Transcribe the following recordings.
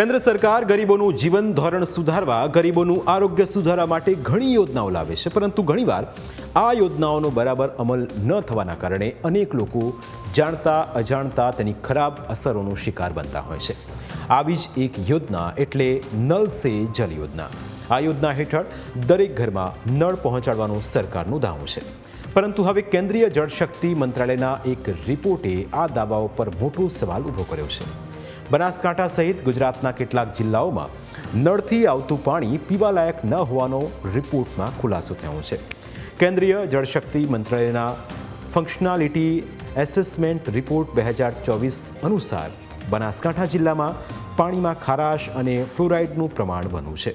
કેન્દ્ર સરકાર ગરીબોનું જીવન ધોરણ સુધારવા, ગરીબોનું આરોગ્ય સુધારવા માટે ઘણી યોજનાઓ લાવે છે. પરંતુ ઘણીવાર આ યોજનાઓનો બરાબર અમલ ન થવાના કારણે અનેક લોકો જાણતા, અજાણતા તેની ખરાબ અસરોનો શિકાર બનતા હોય છે. આવી જ એક યોજના એટલે નલ સે જલ યોજના. આ યોજના હેઠળ દરેક ઘરમાં નળ પહોંચાડવાનું સરકારનું દાવું છે. પરંતુ હવે કેન્દ્રીય જળશક્તિ મંત્રાલયના એક રિપોર્ટે આ દાવાઓ પર મોટો સવાલ ઊભો કર્યો છે. બનાસકાંઠા સહિત ગુજરાતના કેટલાક જિલ્લાઓમાં નળથી આવતું પાણી પીવાલાયક ન હોવાનો રિપોર્ટમાં ખુલાસો થયો છે. કેન્દ્રીય જળશક્તિ મંત્રાલયના ફંક્શનાલિટી એસેસમેન્ટ રિપોર્ટ બે હજાર ચોવીસ અનુસાર બનાસકાંઠા જિલ્લામાં પાણીમાં ખારાશ અને ફ્લોરાઇડનું પ્રમાણ બન્યું છે.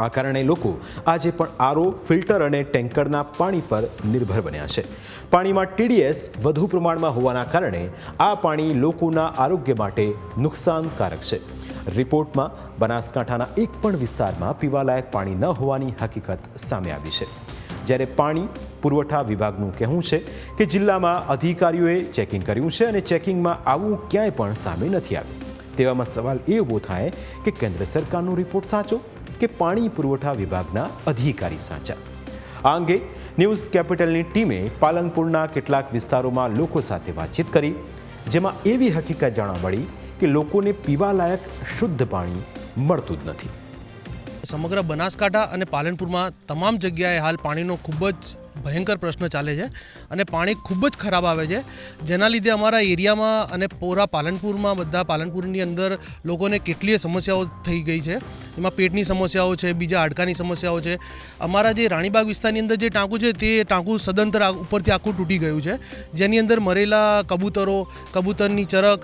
આ કારણે લોકો આજે પણ આરો, ફિલ્ટર અને ટેન્કરના પાણી પર નિર્ભર બન્યા છે. પાણીમાં ટીડીએસ વધુ પ્રમાણમાં હોવાના કારણે આ પાણી લોકોના આરોગ્ય માટે નુકસાનકારક છે. રિપોર્ટમાં બનાસકાંઠાના એક પણ વિસ્તારમાં પીવાલાયક પાણી ન હોવાની હકીકત સામે આવી છે. જ્યારે પાણી પુરવઠા વિભાગનું કહેવું છે કે જિલ્લામાં અધિકારીઓએ ચેકિંગ કર્યું છે અને ચેકિંગમાં આવું ક્યાંય પણ સામે નથી આવ્યું. તેવામાં સવાલ એ ઊભો થાય કે કેન્દ્ર સરકારનો રિપોર્ટ સાચો? કે પાણી પુરવઠા વિભાગના અધિકારી સાચા. આ અંગે ન્યૂઝ કેપિટલની ટીમે પાલનપુરના કેટલાક વિસ્તારોમાં લોકો સાથે વાતચીત કરી, જેમાં એવી હકીકત જાણવા મળી કે લોકોને પીવાલાયક શુદ્ધ પાણી મળતું જ નથી. સમગ્ર બનાસકાંઠા અને પાલનપુરમાં તમામ જગ્યાએ હાલ પાણીનો ખૂબ જ ભયંકર પ્રશ્ન ચાલે છે અને પાણી ખૂબ જ ખરાબ આવે છે. જેના લીધે અમારા એરિયામાં અને પૂરા પાલનપુરમાં બધા પાલનપુરની અંદર લોકોને કેટલીય સમસ્યાઓ થઈ ગઈ છે. એમાં પેટની સમસ્યાઓ છે, બીજા હાડકાની સમસ્યાઓ છે. અમારા જે રાણીબાગ વિસ્તારની અંદર જે ટાંકું છે તે ટાંકું સદંતર ઉપરથી આખું તૂટી ગયું છે. જેની અંદર મરેલા કબૂતરો, કબૂતરની ચરક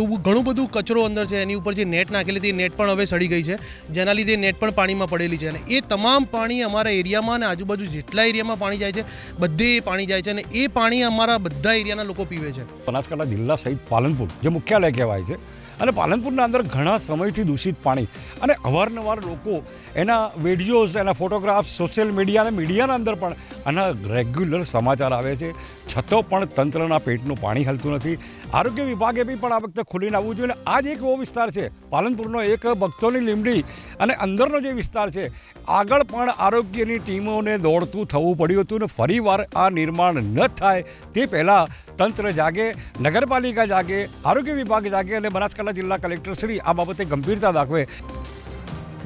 એવું ઘણું બધું કચરો અંદર છે. એની ઉપર જે નેટ નાખેલી એ નેટ પણ હવે સડી ગઈ છે. જેના લીધે નેટ પણ પાણીમાં પડેલી છે. અને એ તમામ પાણી અમારા એરિયામાં અને આજુબાજુ જેટલા એરિયામાં પાણી જાય છે, બધે પાણી જાય છે અને એ પાણી અમારા બધા એરિયાના લોકો પીવે છે. બનાસકાંઠા જિલ્લા સહિત પાલનપુર, જે મુખ્યાલય કહેવાય છે. અને પાલનપુરના અંદર ઘણા સમયથી દૂષિત પાણી અને અવારનવાર લોકો એના વિડીયોઝ, એના ફોટોગ્રાફ્સ, સોશિયલ મીડિયા અને મીડિયાના અંદર પણ આના રેગ્યુલર સમાચાર આવે છે. છતાં પણ તંત્રના પેટનું પાણી હલતું નથી. આરોગ્ય વિભાગે બી પણ આ વખતે ખુલીને આવવું જોઈએ. આ જ એક એવો વિસ્તાર છે, પાલનપુરનો એક ભક્તોની લીમડી અને અંદરનો જે વિસ્તાર છે, આગળ પણ આરોગ્યની ટીમોને દોડતું થવું પડ્યું હતું ને ફરીવાર આ નિર્માણ ન થાય તે પહેલાં તંત્ર જાગે નગરપાલિકા જાગે આરોગ્ય વિભાગ જાગે અને બનાસકાંઠા જિલ્લા કલેક્ટરશ્રી આ બાબતે ગંભીરતા દાખવે.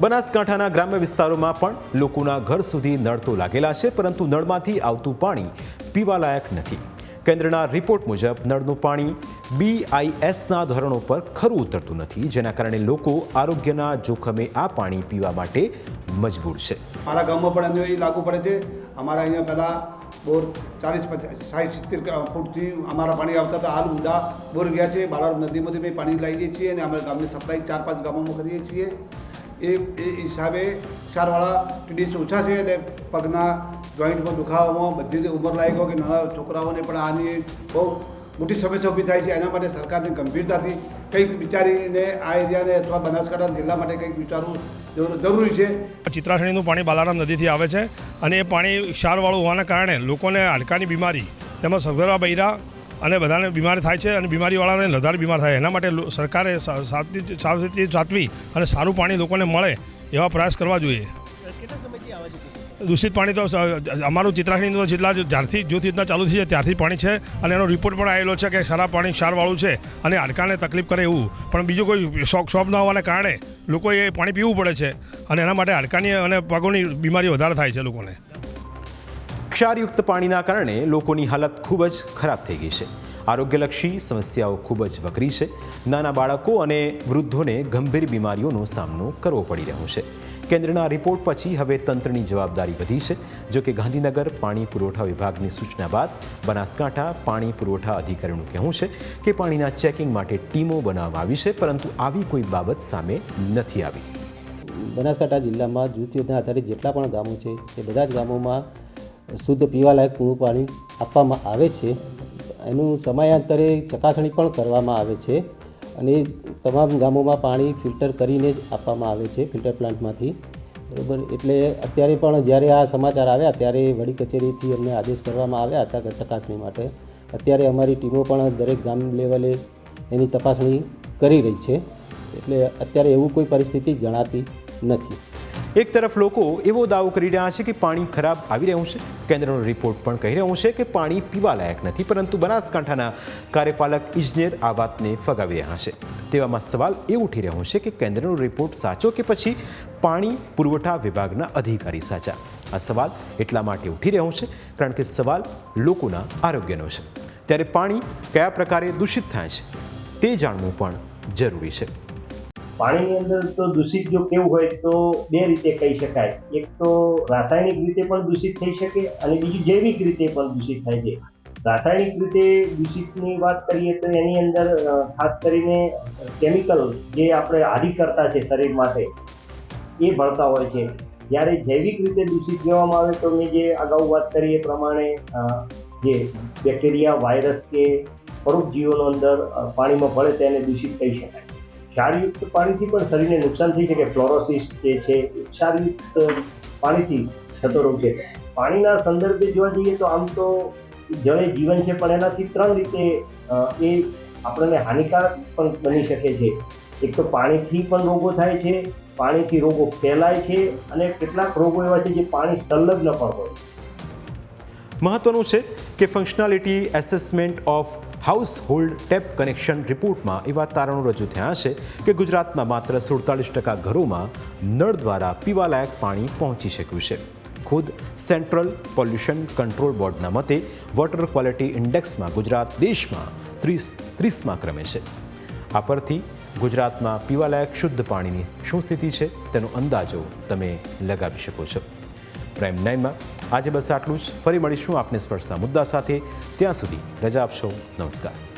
બનાસકાંઠાના ગ્રામ્ય વિસ્તારોમાં પણ લોકોના ઘર સુધી નળ તો લાગેલા છે પરંતુ નળમાંથી આવતું પાણી પીવાલાયક નથી. કેન્દ્રના રિપોર્ટ મુજબ નળનું પાણી બીઆઈએસના ધોરણો પર ખરું ઉતરતું નથી જેના કારણે લોકો આરોગ્યના જોખમે આ પાણી પીવા માટે મજબૂર છે. મારા ગામમાં પણ એમને એ લાગુ પડે છે અમારા અહીંયા પહેલાં બોર ચાલીસ પચાસ સાઠ સિત્તેર ફૂટથી અમારા પાણી આવતા હતા. હાલ ઊંડા બોર ગયા છે. બાલાર નદીમાંથી અમે પાણી લાવીએ છીએ અને અમે ગામની સપ્લાય ચાર પાંચ ગામોમાં કરીએ છીએ. એ એ હિસાબે સારવાળા ટીડીસ ઓછા છે અને પગના જોઈન્ટમાં દુખાવામાં બધી ઉંમર ગયો કે નાના છોકરાઓને પણ આની બહુ મોટી સમસ્યા ઊભી થાય છે. એના માટે સરકારને ગંભીરતાથી કંઈક વિચારીને આ એરિયાને અથવા બનાસકાંઠા જિલ્લા માટે કંઈક વિચારવું જરૂરી છે. ચિત્રાસણીનું પાણી બાલારામ નદીથી આવે છે અને એ પાણી ક્ષારવાળું હોવાના કારણે લોકોને હાડકાની બીમારી તેમજ સગર્ભા બૈરા અને બધાને બીમારી થાય છે અને બીમારીવાળાને લધાર બીમાર થાય. એના માટે સરકારે સાવચેતી સાવચેતી સાચવી અને સારું પાણી લોકોને મળે એવા પ્રયાસ કરવા જોઈએ. દૂષિત પાણી તો અમારું ચિત્રાસણીનું જેટલા જ્યારથી જૂથ યોજના ચાલુ થઈ છે, ત્યારથી પાણી છે. અને એનો રિપોર્ટ પણ આવેલો છે કે સારા પાણી ક્ષારવાળું છે અને હાડકાને તકલીફ કરે એવું. પણ બીજું કોઈ શોખ શોપ ન હોવાને કારણે લોકોએ પાણી પીવું પડે છે અને એના માટે હાડકાની અને પગોની બીમારી વધારે થાય છે લોકોને. ક્ષારયુક્ત પાણીના કારણે લોકોની હાલત ખૂબ જ ખરાબ થઈ ગઈ છે. આરોગ્યલક્ષી સમસ્યાઓ ખૂબ જ વકરી છે. નાના બાળકો અને વૃદ્ધોને ગંભીર બીમારીઓનો સામનો કરવો પડી રહ્યો છે. કેન્દ્રના રિપોર્ટ પછી હવે તંત્રની જવાબદારી વધી છે. જો કે ગાંધીનગર, પાણી પુરવઠા વિભાગની સૂચના બાદ બનાસકાંઠા પાણી પુરવઠા અધિકારીનું કહેવું છે કે પાણીના ચેકિંગ માટે ટીમો બનાવવામાં આવી છે, પરંતુ આવી કોઈ બાબત સામે નથી આવી. બનાસકાંઠા જિલ્લામાં જૂથ આધારિત જેટલા પણ ગામો છે, એ બધા જ ગામોમાં શુદ્ધ પીવાલાયક પૂરું પાણી આપવામાં આવે છે. એનું સમયાંતરે ચકાસણી પણ કરવામાં આવે છે. અને તમામ ગામોમાં પાણી ફિલ્ટર કરીને જ આપવામાં આવે છે, ફિલ્ટર પ્લાન્ટમાંથી. બરાબર? એટલે અત્યારે પણ જ્યારે આ સમાચાર આવ્યા, ત્યારે વડી કચેરીથી અમને આદેશ કરવામાં આવ્યા હતા ચકાસણી માટે. અત્યારે અમારી ટીમો પણ દરેક ગામ લેવલે એની તપાસણી કરી રહી છે. એટલે અત્યારે એવું કોઈ પરિસ્થિતિ જણાતી નથી. એક તરફ લોકો એવો દાવો કરી રહ્યા છે કે પાણી ખરાબ આવી રહ્યું છે. કેન્દ્રનો રિપોર્ટ પણ કહી રહ્યું છે કે પાણી પીવાલાયક નથી, પરંતુ બનાસકાંઠાના કાર્યપાલક ઇજનેર આ વાતને ફગાવી રહ્યા છે. તેવામાં સવાલ એ ઉઠી રહ્યો છે કે કેન્દ્રનો રિપોર્ટ સાચો કે પછી પાણી પુરવઠા વિભાગના અધિકારી સાચા? આ સવાલ એટલા માટે ઉઠી રહ્યો છે કારણ કે સવાલ લોકોના આરોગ્યનો છે. ત્યારે પાણી કયા પ્રકારે દૂષિત થાય છે તે જાણવું પણ જરૂરી છે. પાણીની અંદર તો દૂષિત જો કેવું હોય તો બે રીતે કહી શકાય. એક તો રાસાયણિક રીતે પણ દૂષિત થઈ શકે અને બીજું જૈવિક રીતે પણ દૂષિત થાય છે. રાસાયણિક રીતે દૂષિતની વાત કરીએ તો એની અંદર ખાસ કરીને કેમિકલ જે આપણે હારી કરતા છે શરીર માટે, એ ભળતા હોય છે. જ્યારે જૈવિક રીતે દૂષિત કહેવામાં આવે તો મેં જે અગાઉ વાત કરી એ પ્રમાણે જે બેક્ટેરિયા વાયરસ કે પરોપજીવોનો અંદર પાણીમાં ભળે તેને દૂષિત કહી શકાય. ક્ષારયુક્ત પાણીથી પણ શરીરને નુકસાન થઈ શકે. ફ્લોરોસિસ જે છે ક્ષારયુક્ત પાણીથી થતો રોગ છે. પાણીના સંદર્ભે જોવા જઈએ તો આમ તો જળે જીવન છે, પણ એનાથી ત્રણ રીતે એ આપણને હાનિકારક પણ બની શકે છે. એક તો પાણીથી પણ રોગો થાય છે, પાણીથી રોગો ફેલાય છે અને કેટલાક રોગો એવા છે જે પાણી સંલગ્ન પણ હોય. મહત્વનું છે કે functionality assessment of household tap connection રિપોર્ટમાં એવા તારણો રજૂ થયા છે કે ગુજરાતમાં માત્ર સુડતાલીસ ટકા ઘરોમાં નળ દ્વારા પીવાલાયક પાણી પહોંચી શક્યું છે. ખુદ સેન્ટ્રલ પોલ્યુશન કંટ્રોલ બોર્ડના મતે વોટર ક્વોલિટી ઇન્ડેક્સમાં ગુજરાત દેશમાં ત્રીસ, ત્રીસમાં ક્રમે છે. આ પરથી ગુજરાતમાં પીવાલાયક શુદ્ધ પાણીની શું સ્થિતિ છે તેનો અંદાજો તમે લગાવી શકો છો. પ્રાઇમ નાઇનમાં આજે બસ આટલું જ. ફરી મળીશું આપને સ્પર્શતા મુદ્દા સાથે. ત્યાં સુધી રજા આપશો. નમસ્કાર.